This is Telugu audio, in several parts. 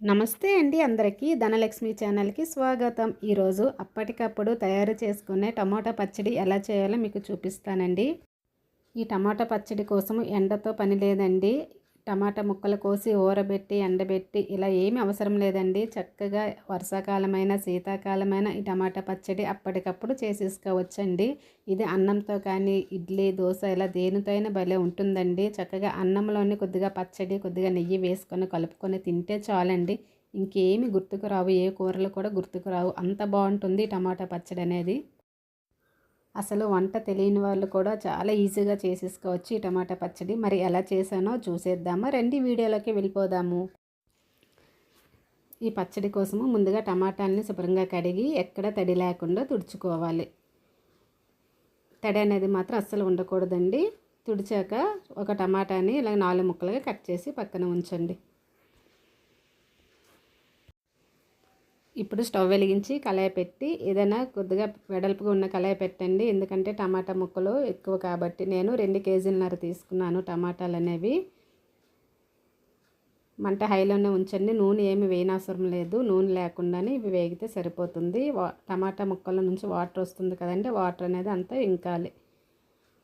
నమస్తే అండి అందరికీ ధనలక్ష్మి ఛానల్కి స్వాగతం. ఈరోజు అప్పటికప్పుడు తయారు చేసుకునే టమోటా పచ్చడి ఎలా చేయాలో మీకు చూపిస్తానండి. ఈ టమాటా పచ్చడి కోసం ఎండతో పని లేదండి. టమాటా ముక్కలు కోసి ఊరబెట్టి ఎండబెట్టి ఇలా ఏమీ అవసరం లేదండి. చక్కగా వర్షాకాలమైన శీతాకాలమైన ఈ టమాటా పచ్చడి అప్పటికప్పుడు చేసేసుకోవచ్చండి. ఇది అన్నంతో కానీ ఇడ్లీ దోశ ఇలా దేనితో అయినా భలే ఉంటుందండి. చక్కగా అన్నంలోని కొద్దిగా పచ్చడి కొద్దిగా నెయ్యి వేసుకొని కలుపుకొని తింటే చాలండి. ఇంకేమి గుర్తుకు రావు ఏ కూరలు కూడా గుర్తుకు రావు. అంత బాగుంటుంది టమాటా పచ్చడి అనేది అసలు వంట తెలియని వాళ్ళు కూడా చాలా ఈజీగా చేసేసుకోవచ్చు ఈ టమాటా పచ్చడి. మరి ఎలా చేశానో చూసేద్దామా. రండి వీడియోలోకి వెళ్ళిపోదాము. ఈ పచ్చడి కోసము ముందుగా టమాటాలని శుభ్రంగా కడిగి ఎక్కడ తడి లేకుండా తుడుచుకోవాలి. తడి అనేది మాత్రం అస్సలు ఉండకూడదండి. తుడిచాక ఒక టమాటాని ఇలా నాలుగు ముక్కలుగా కట్ చేసి పక్కన ఉంచండి. ఇప్పుడు స్టవ్ వెలిగించి కళాయి పెట్టి ఏదైనా కొద్దిగా వెడల్పుగా ఉన్న కళాయి పెట్టండి. ఎందుకంటే టమాటా ముక్కలు ఎక్కువ కాబట్టి నేను రెండు కేజీలన్నర తీసుకున్నాను టమాటాలు అనేవి. మంట హైలోనే ఉంచండి. నూనె ఏమి వేయనవసరం లేదు. నూనె లేకుండానే ఇవి వేగితే సరిపోతుంది. టమాటా ముక్కల నుంచి వాటర్ వస్తుంది కదండి. వాటర్ అనేది అంతా ఇంకాలి.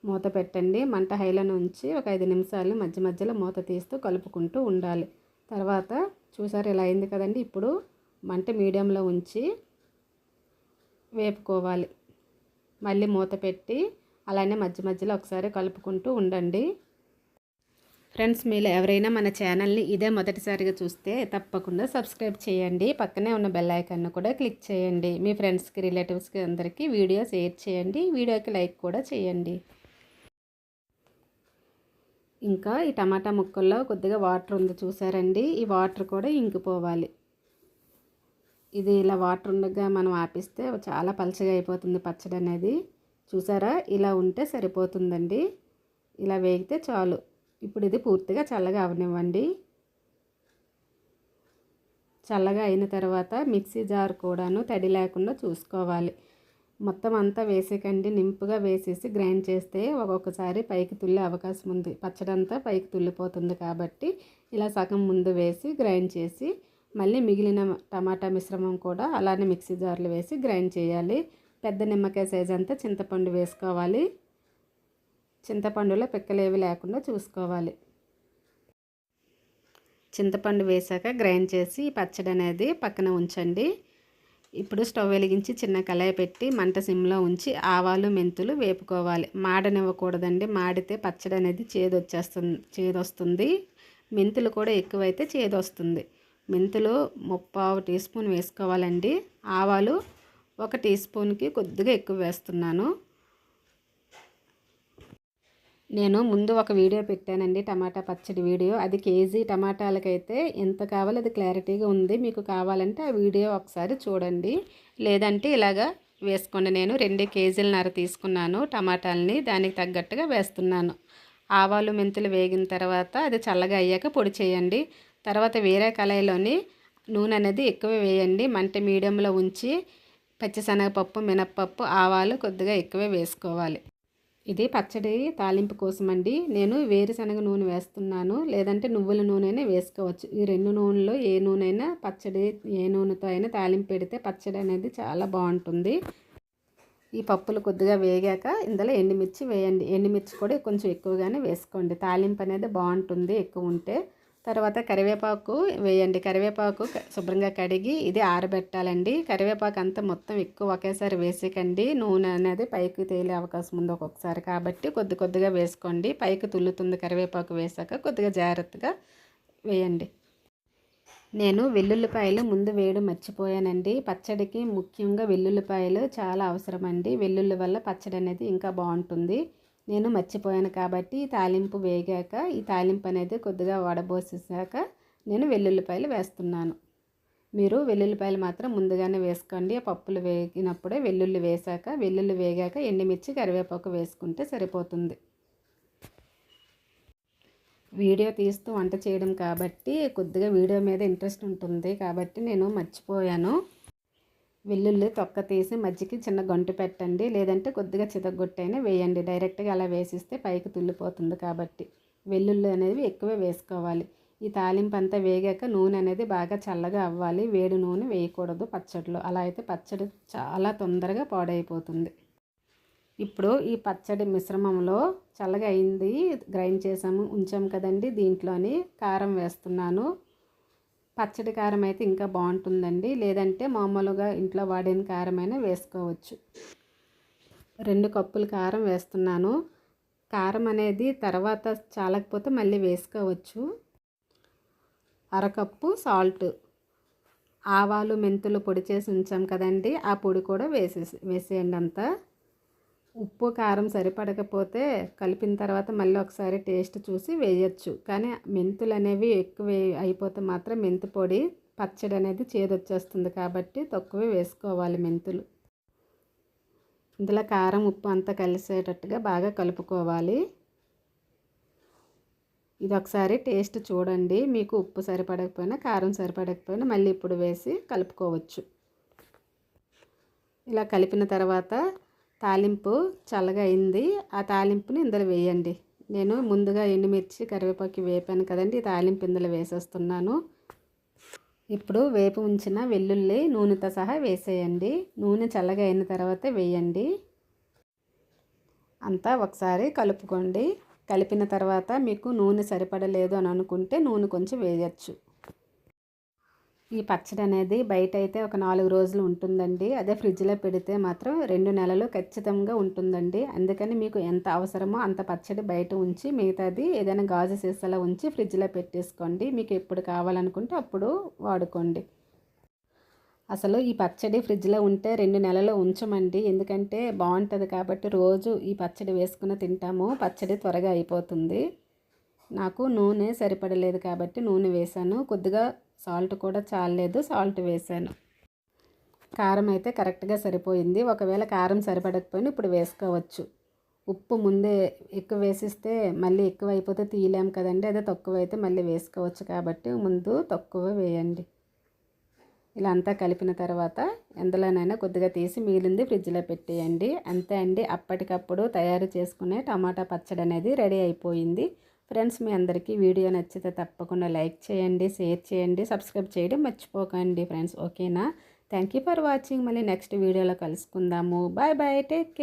మూత పెట్టండి. మంట హైలోనే ఉంచి ఒక ఐదు నిమిషాలు మధ్య మధ్యలో మూత తీస్తూ కలుపుకుంటూ ఉండాలి. తర్వాత చూసారు ఇలా అయింది కదండి. ఇప్పుడు మంట మీడియంలో ఉంచి వేపుకోవాలి. మళ్ళీ మూత పెట్టి అలానే మధ్య మధ్యలో ఒకసారి కలుపుకుంటూ ఉండండి. ఫ్రెండ్స్ మీరు ఎవరైనా మన ఛానల్ని ఇదే మొదటిసారిగా చూస్తే తప్పకుండా సబ్స్క్రైబ్ చేయండి. పక్కనే ఉన్న బెల్ ఐకాన్ను కూడా క్లిక్ చేయండి. మీ ఫ్రెండ్స్కి రిలేటివ్స్కి అందరికీ వీడియో షేర్ చేయండి. వీడియోకి లైక్ కూడా చేయండి. ఇంకా ఈ టమాటా ముక్కల్లో కొద్దిగా వాటర్ ఉంది చూసారండి. ఈ వాటర్ కూడా ఇంకిపోవాలి. ఇది ఇలా వాటర్ ఉండగా మనం ఆపిస్తే చాలా పలచగా అయిపోతుంది పచ్చడి అనేది. చూసారా? ఇలా ఉంటే సరిపోతుందండి. ఇలా వేగితే చాలు. ఇప్పుడు ఇది పూర్తిగా చల్లగా అవనివ్వండి. చల్లగా అయిన తర్వాత మిక్సీ జార్ కూడాను తడి లేకుండా చూసుకోవాలి. మొత్తం అంతా వేసేకండి. నింపుగా వేసేసి గ్రైండ్ చేస్తే ఒక్కొక్కసారి పైకి తుల్లే అవకాశం ఉంది. పచ్చడంతా పైకి తుల్లిపోతుంది కాబట్టి ఇలా సగం ముందు వేసి గ్రైండ్ చేసి మళ్ళీ మిగిలిన టమాటా మిశ్రమం కూడా అలానే మిక్సీ జార్లు వేసి గ్రైండ్ చేయాలి. పెద్ద నిమ్మకాయ సైజ్ అంతా చింతపండు వేసుకోవాలి. చింతపండులో పిక్కలేవి లేకుండా చూసుకోవాలి. చింతపండు వేసాక గ్రైండ్ చేసి పచ్చడి అనేది పక్కన ఉంచండి. ఇప్పుడు స్టవ్ వెలిగించి చిన్న కళాయి పెట్టి మంట సిమ్లో ఉంచి ఆవాలు మెంతులు వేపుకోవాలి. మాడనివ్వకూడదండి. మాడితే పచ్చడి అనేది చేదొచ్చేస్తుంది చేదొస్తుంది. మెంతులు కూడా ఎక్కువైతే చేదొస్తుంది. మెంతులు ముప్పావు టీ స్పూన్ వేసుకోవాలండి. ఆవాలు ఒక టీ స్పూన్కి కొద్దిగా ఎక్కువ వేస్తున్నాను. నేను ముందు ఒక వీడియో పెట్టానండి టమాటా పచ్చడి వీడియో. అది కేజీ టమాటాలకైతే ఎంత కావాలో అది క్లారిటీగా ఉంది. మీకు కావాలంటే ఆ వీడియో ఒకసారి చూడండి. లేదంటే ఇలాగా వేసుకోండి. నేను రెండు కేజీలన్నర తీసుకున్నాను టమాటాలని దానికి తగ్గట్టుగా వేస్తున్నాను. ఆవాలు మెంతులు వేగిన తర్వాత అది చల్లగా అయ్యాక పొడి చేయండి. తర్వాత వేరే కళాయిలోని నూనె అనేది ఎక్కువ వేయండి. మంట మీడియంలో ఉంచి పచ్చిశనగపప్పు మినప్పప్పు ఆవాలు కొద్దిగా ఎక్కువే వేసుకోవాలి. ఇది పచ్చడి తాలింపు కోసం అండి నేను వేరుశనగ నూనె వేస్తున్నాను. లేదంటే నువ్వుల నూనెనే వేసుకోవచ్చు. ఈ రెండు నూనెలో ఏ నూనె అయినా పచ్చడి ఏ నూనెతో అయినా తాలింపు పెడితే పచ్చడి అనేది చాలా బాగుంటుంది. ఈ పప్పులు కొద్దిగా వేగాక ఇందులో ఎండుమిర్చి వేయండి. ఎండుమిర్చి కూడా కొంచెం ఎక్కువగానే వేసుకోండి. తాలింపు అనేది బాగుంటుంది ఎక్కువ ఉంటే. తర్వాత కరివేపాకు వేయండి. కరివేపాకు శుభ్రంగా కడిగి ఇది ఆరబెట్టాలండి. కరివేపాకు అంతా మొత్తం ఎక్కువ ఒకేసారి వేసేకండి. నూనె అనేది పైకి తేలే అవకాశం ఉంది ఒక్కొక్కసారి కాబట్టి కొద్ది కొద్దిగా వేసుకోండి. పైకి తుల్లుతుంది కరివేపాకు వేసాక కొద్దిగా జాగ్రత్తగా వేయండి. నేను వెల్లుల్లిపాయలు ముందు వేయడం మర్చిపోయానండి. పచ్చడికి ముఖ్యంగా వెల్లుల్లిపాయలు చాలా అవసరమండి. వెల్లుల్లి వల్ల పచ్చడి అనేది ఇంకా బాగుంటుంది. నేను మర్చిపోయాను కాబట్టి తాలింపు వేగాక ఈ తాలింపు అనేది కొద్దిగా వడబోసేసాక నేను వెల్లుల్లిపాయలు వేస్తున్నాను. మీరు వెల్లుల్లిపాయలు మాత్రం ముందుగానే వేసుకోండి. పప్పులు వేగినప్పుడే వెల్లుల్లి వేసాక వెల్లుల్లి వేగాక ఎండుమిర్చి కరివేపాకు వేసుకుంటే సరిపోతుంది. వీడియో తీస్తూ వంట చేయడం కాబట్టి కొద్దిగా వీడియో మీద ఇంట్రెస్ట్ ఉంటుంది కాబట్టి నేను మర్చిపోయాను. వెల్లుల్లి తొక్క తీసి మజ్జికి చిన్న గంటు పెట్టండి. లేదంటే కొద్దిగా చితగొట్టైనా వేయండి. డైరెక్ట్గా అలా వేసిస్తే పైకి తుల్లిపోతుంది కాబట్టి వెల్లుల్లి అనేవి ఎక్కువ వేసుకోవాలి. ఈ తాలింపు అంతా వేగాక నూనె అనేది బాగా చల్లగా అవ్వాలి. వేడి నూనె వేయకూడదు పచ్చడిలో. అలా అయితే పచ్చడి చాలా తొందరగా పాడైపోతుంది. ఇప్పుడు ఈ పచ్చడి మిశ్రమంలో చల్లగా అయింది. గ్రైండ్ చేసాము. ఉంచాము కదండి దీంట్లోని కారం వేస్తున్నాను. పచ్చడి కారం అయితే ఇంకా బాగుంటుందండి. లేదంటే మామూలుగా ఇంట్లో వాడిన కారమైనా వేసుకోవచ్చు. రెండు కప్పులు కారం వేస్తున్నాను. కారం అనేది తర్వాత చాలకపోతే మళ్ళీ వేసుకోవచ్చు. అరకప్పు సాల్ట్. ఆవాలు మెంతులు పొడి చేసి ఉంచాం కదండి. ఆ పొడి కూడా వేసేసి వేసేయండి అంతా. ఉప్పు కారం సరిపడకపోతే కలిపిన తర్వాత మళ్ళీ ఒకసారి టేస్ట్ చూసి వేయచ్చు. కానీ మెంతులు అనేవి ఎక్కువ అయిపోతే మాత్రం మెంతు పొడి పచ్చడి అనేది చేదొచ్చేస్తుంది కాబట్టి తక్కువే వేసుకోవాలి మెంతులు. ఇందులో కారం ఉప్పు అంతా కలిసేటట్టుగా బాగా కలుపుకోవాలి. ఇది ఒకసారి టేస్ట్ చూడండి. మీకు ఉప్పు సరిపడకపోయినా కారం సరిపడకపోయినా మళ్ళీ ఇప్పుడు వేసి కలుపుకోవచ్చు. ఇలా కలిపిన తర్వాత తాలింపు చల్లగా అయింది. ఆ తాలింపుని ఇందులో వేయండి. నేను ముందుగా ఎండుమిర్చి కరివేపాకు వేపాను కదండి. ఈ తాలింపు ఇందులో వేసేస్తున్నాను. ఇప్పుడు వేపు ఉంచిన వెల్లుల్లి నూనెతో సహా వేసేయండి. నూనె చల్లగా అయిన తర్వాత వేయండి. అంతా ఒకసారి కలుపుకోండి. కలిపిన తర్వాత మీకు నూనె సరిపడలేదు అని అనుకుంటే నూనె కొంచెం వేయచ్చు. ఈ పచ్చడి అనేది బయట అయితే ఒక నాలుగు రోజులు ఉంటుందండి. అదే ఫ్రిడ్జ్లో పెడితే మాత్రం రెండు నెలలు ఖచ్చితంగా ఉంటుందండి. అందుకని మీకు ఎంత అవసరమో అంత పచ్చడి బయట ఉంచి మిగతాది ఏదైనా గాజు సీసాలో ఉంచి ఫ్రిడ్జ్లో పెట్టేసుకోండి. మీకు ఎప్పుడు కావాలనుకుంటే అప్పుడు వాడుకోండి. అసలు ఈ పచ్చడి ఫ్రిడ్జ్లో ఉంటే రెండు నెలలు ఉంచమండి. ఎందుకంటే బాగుంటుంది కాబట్టి రోజు ఈ పచ్చడి వేసుకుని తింటాము. పచ్చడి త్వరగా అయిపోతుంది. నాకు నూనె సరిపడలేదు కాబట్టి నూనె వేసాను కొద్దిగా సాల్ట్ కూడా చాలలేదు సాల్ట్ వేసాను. కారం అయితే కరెక్ట్గా సరిపోయింది. ఒకవేళ కారం సరిపడకపోయినా ఇప్పుడు వేసుకోవచ్చు. ఉప్పు ముందే ఎక్కువ వేసిస్తే మళ్ళీ ఎక్కువ అయిపోతే తీయలేం కదండి అదే తక్కువ అయితే మళ్ళీ వేసుకోవచ్చు కాబట్టి ముందు తక్కువ వేయండి. ఇలా అంతా కలిపిన తర్వాత ఎందులోనైనా కొద్దిగా తీసి మిగిలింది ఫ్రిడ్జ్లో పెట్టేయండి. అంతే అండి. అప్పటికప్పుడు తయారు చేసుకునే టమాటా పచ్చడి అనేది రెడీ అయిపోయింది. ఫ్రెండ్స్ మీ అందరికీ వీడియో నచ్చితే తప్పకుండా లైక్ చేయండి షేర్ చేయండి సబ్స్క్రైబ్ చేయడం మర్చిపోకండి ఫ్రెండ్స్. ఓకేనా? Thank you for watching. మళ్ళీ నెక్స్ట్ వీడియోలో కలుసుకుందాము. Bye bye. Take care.